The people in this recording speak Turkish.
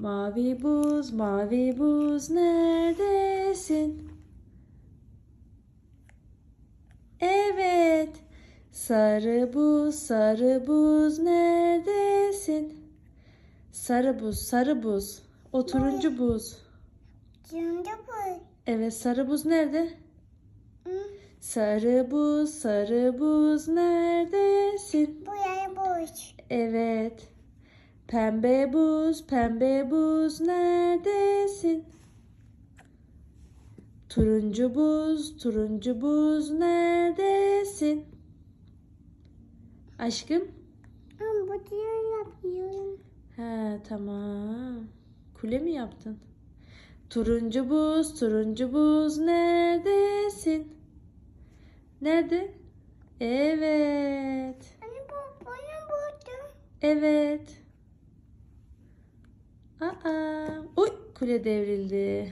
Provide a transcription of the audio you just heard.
Mavi buz, mavi buz neredesin? Evet. Sarı buz, sarı buz neredesin? Sarı buz, sarı buz. O turuncu buz. Şimdi bu. Evet, sarı buz nerede? Hı, Sarı buz, sarı buz neredesin? Bu yaya boş. Evet. Pembe buz, pembe buz neredesin? Turuncu buz, turuncu buz neredesin? Aşkım? Ama bu diyor yapıyorum. He tamam. Kule mi yaptın? Turuncu buz, turuncu buz neredesin? Nerede? Evet. Anne bu bana buldu. Evet. Aa, oy kule devrildi.